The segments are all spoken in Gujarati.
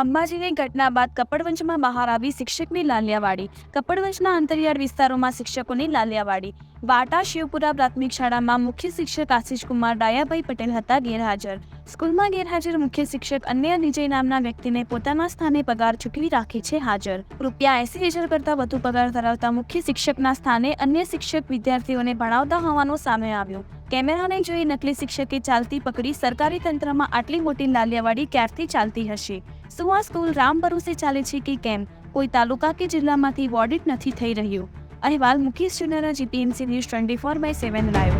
અંબાજીની ઘટના બાદ કપડવંશમાં બહાર આવી શિક્ષકની લાલિયાવાડી. કપડવંશના અંતરિયાળ વિસ્તારોમાં શિક્ષકોની લાલિયાવાડી. વાટા શિવપુરા પ્રાથમિક શાળામાં મુખ્ય શિક્ષક આશીષકુમાર ડાયાભાઈ પટેલ હતા ગેરહાજર. સ્કૂલમાં ગેરહાજર મુખ્ય શિક્ષક અન્ય વિજય નામના વ્યક્તિને પોતાના સ્થાને પગાર ચૂકવી રાખે છે હાજર. રૂપિયા એસી હજાર કરતાં વધુ પગાર ધરાવતા મુખ્ય શિક્ષકના સ્થાને અન્ય શિક્ષક વિદ્યાર્થીઓને ભણાવતા હોવાનું સામે આવ્યું. કેમેરાને જોઈ નકલી શિક્ષકે ચાલતી પકડી સરકારી તંત્રમાં આટલી મોટી લાલિયાવાડી ક્યારથી ચાલતી હશે? શું આ સ્કૂલ રામ ભરોસે ચાલે છે કે કેમ? કોઈ તાલુકા કે જિલ્લામાંથી ઓડિટ નથી થઈ રહ્યું? અહેવાલ Mukesh Chunara GPMC news twenty four by seven live.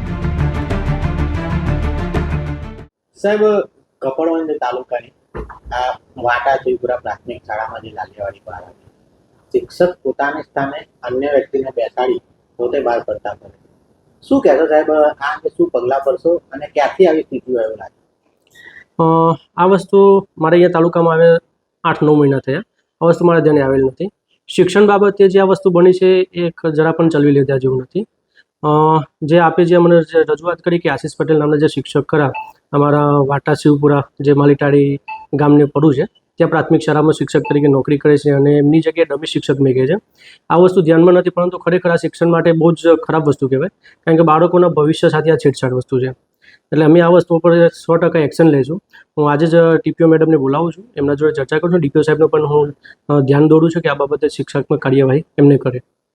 સાહેબ કપડવંજ તાલુકાની આ વાટા જયપુરા પ્રાથમિક શાળામાં જે લાલિયાવાડી બહાર આવી. શિક્ષક પોતાને સ્થાને અન્ય વ્યક્તિને બેસાડી પોતે બહાર પડતા કરે શું કહેશો સાહેબ, આ અંગે શું પગલાં ભરશો અને ક્યાંથી આવી સ્થિતિ એવું લાગે? આ વસ્તુ મારે અહીંયા તાલુકામાં આવે આઠ નવ મહિના થયા. આ વસ્તુ મારા ધ્યાને આવેલ નથી. શિક્ષણ બાબતે જે આ વસ્તુ બની છે એ જરા પણ ચલવી લીધા જેવું નથી. જે આપે જે મને જે રજૂઆત કરી કે આશીષ પટેલ નામના જે શિક્ષક ખરા, અમારા વાટા શિવપુરા જે માલીટાળી ગામને પડું છે ત્યાં પ્રાથમિક શાળામાં શિક્ષક તરીકે નોકરી કરે છે અને એમની જગ્યાએ ડમી શિક્ષક મેકે છે. આ વસ્તુ ધ્યાનમાં નથી, પરંતુ ખરેખર આ શિક્ષણ માટે બહુ જ ખરાબ વસ્તુ કહેવાય, કારણ કે બાળકોના ભવિષ્ય સાથે આ છેડછાડ વસ્તુ છે. એટલે અમે આ વસ્તુ ઉપર સો ટકા એક્શન લઈશું. હું આજે જ ટીપીઓ મેડમને બોલાવું છું, એમના જોડે ચર્ચા કરું છું. ડીપીઓ સાહેબનો પણ હું ધ્યાન દોરું છું કે આ બાબતે શિક્ષકમાં કાર્યવાહી એમને કરે.